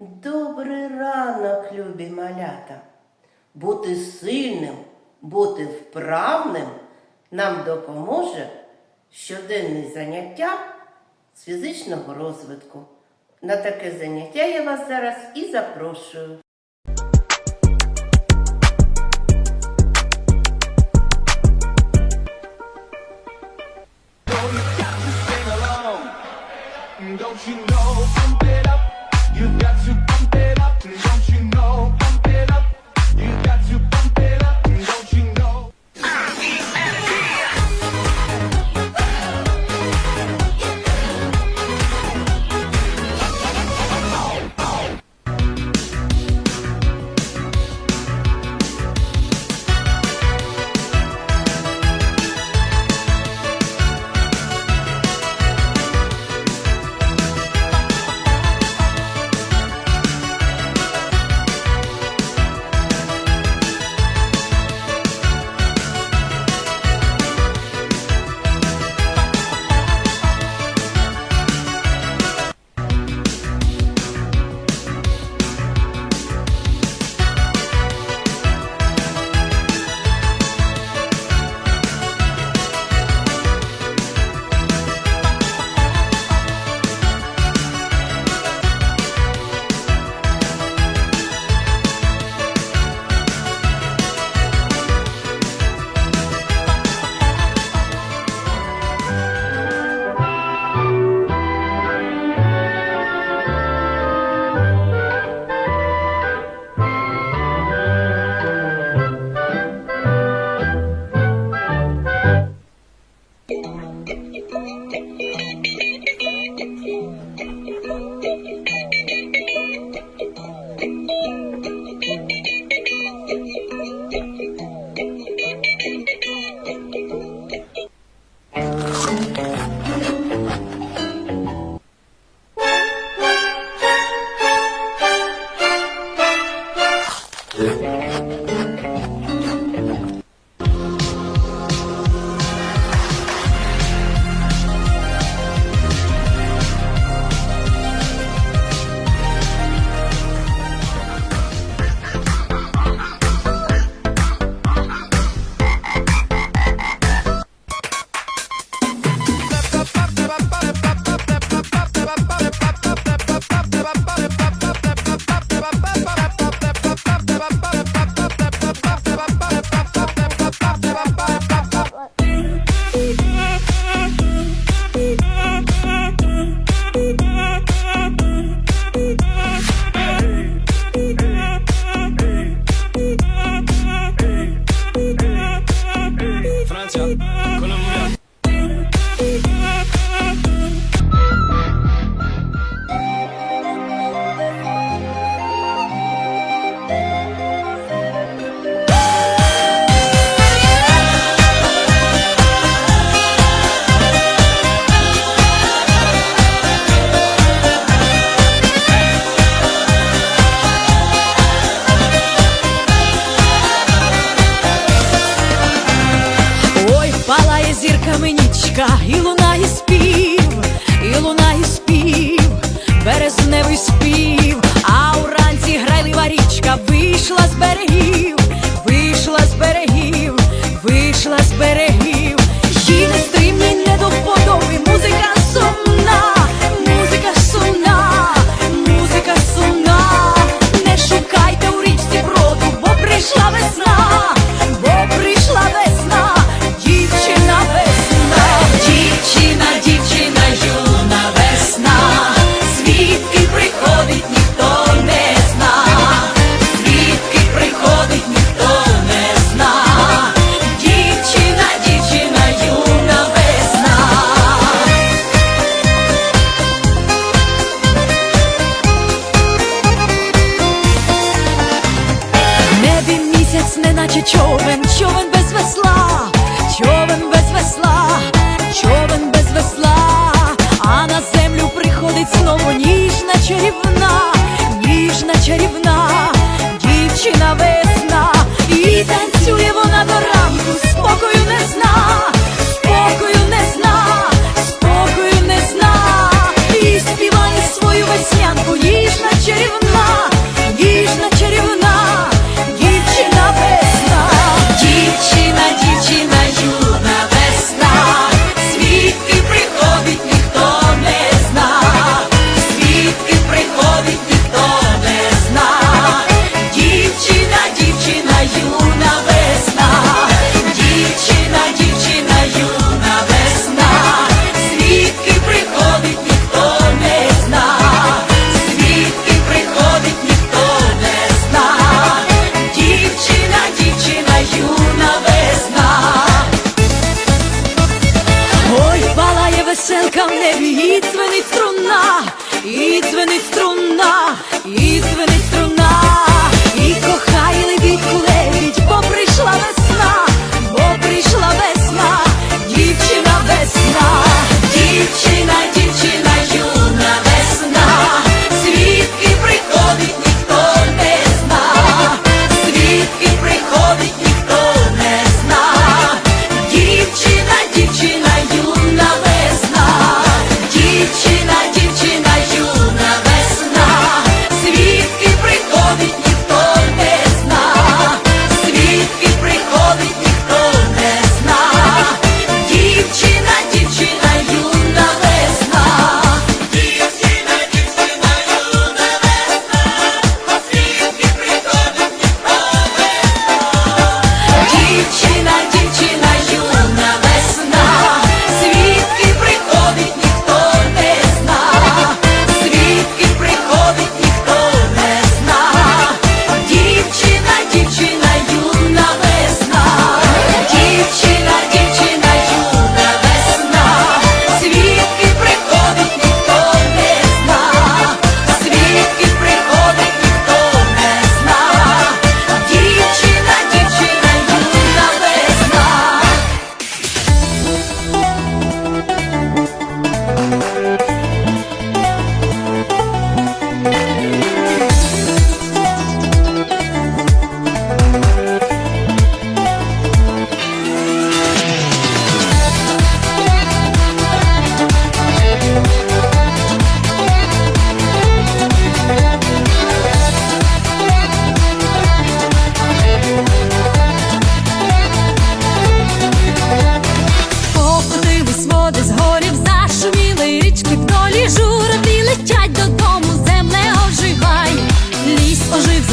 Добрий ранок, любі малята. Бути сильним, бути вправним нам допоможе щоденне заняття з фізичного розвитку. На таке заняття я вас зараз і запрошую. Don't you know, pump it up. You've got to pump it up. Don't you know, Yeah. Нічка, і лунає спів, і лунає спів, березневий спів, а уранці грайлива річка вийшла з берегів, вийшла з берегів, вийшла з берегів, місяць, неначе човен, човен без весла, човен без весла, човен без весла, а на землю приходить знову ніжна чарівна,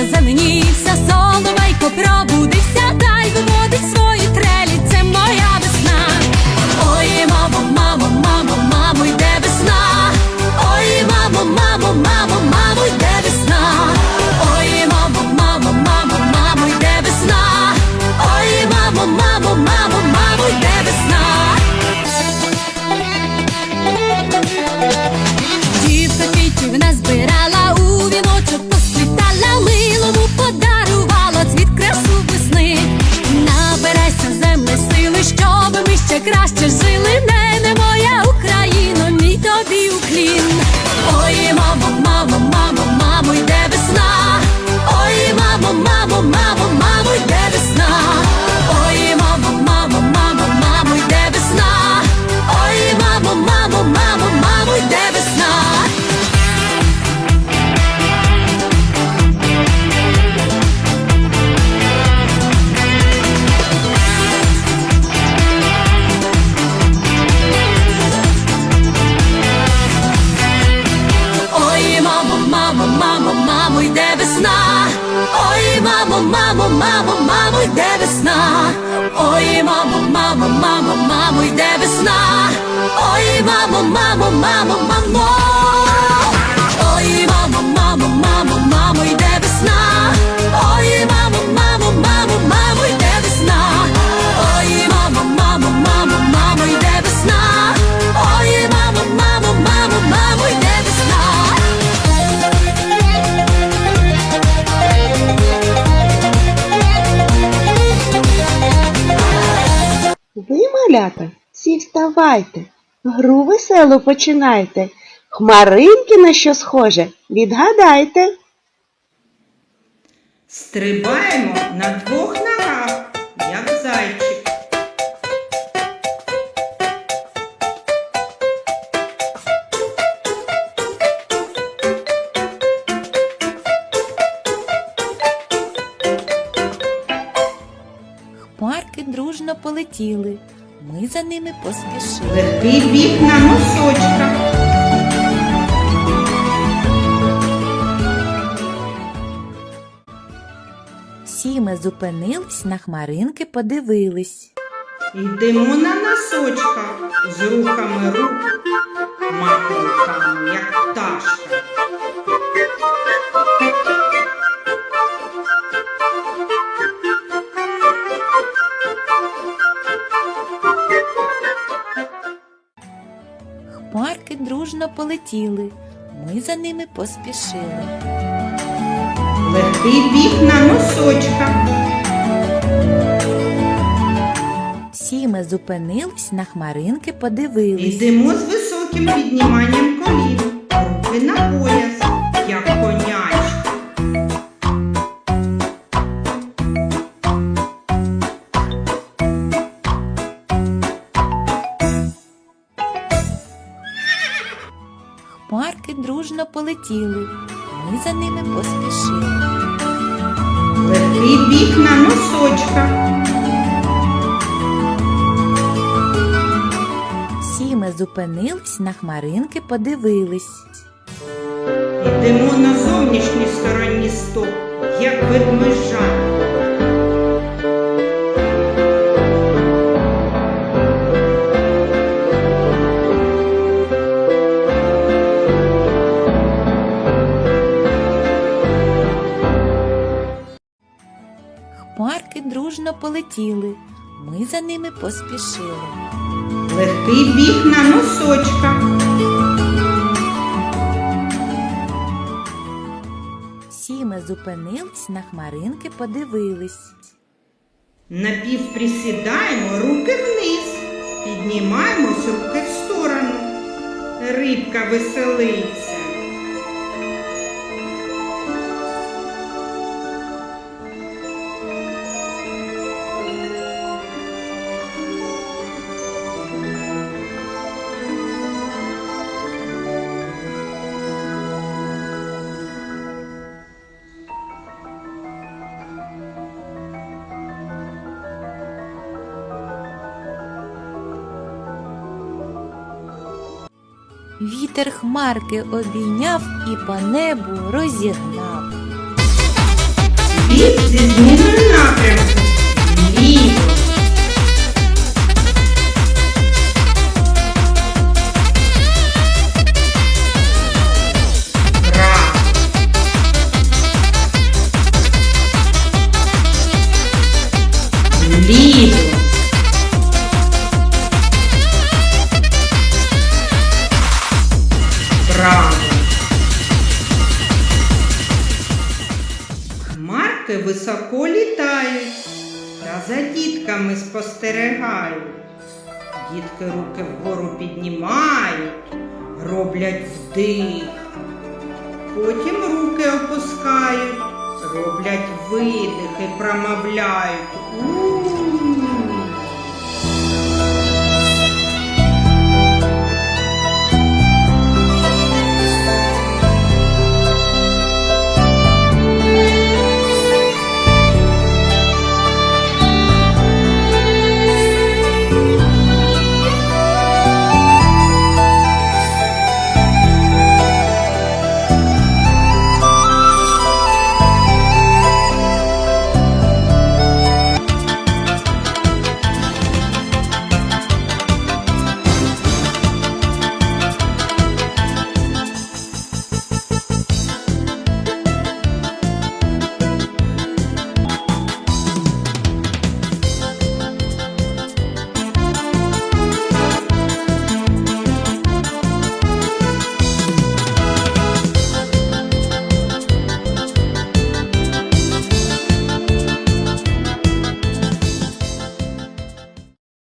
на все вся соломайко попробуди. Ви, малята, всі вставайте, гру веселу починайте. Хмаринки на що схоже, відгадайте. Стрибаємо на двох Хмарки дружно полетіли. Ми за ними поспішили. Легкий біг на носочках. Всі ми зупинились, на хмаринки подивились. Йдемо на носочках з рухами рук, махоньками, як пташка. Дружно полетіли. Ми за ними поспішили. Легкий біг на носочках. Всі ми зупинились, на хмаринки подивились. Йдемо з високим підніманням колін, полетіли. Ми за ними поспішили. Легкий біг на носочках. Всі ми зупинились, на хмаринки подивились. Йдемо на зовнішній стороні стоп, як ведмежа. Полетіли. Ми за ними поспішили. Легкий біг на носочках. Всі ми зупинились, на хмаринки подивились. Напівприсідаємо руки вниз, піднімаємось руки в сторону. Рибка веселиться. Вітер хмарки обійняв і по небу розігнав. Хмарки високо літають та за дітками спостерігають. Дітки руки вгору піднімають, роблять вдих. Потім руки опускають, роблять видих і промовляють.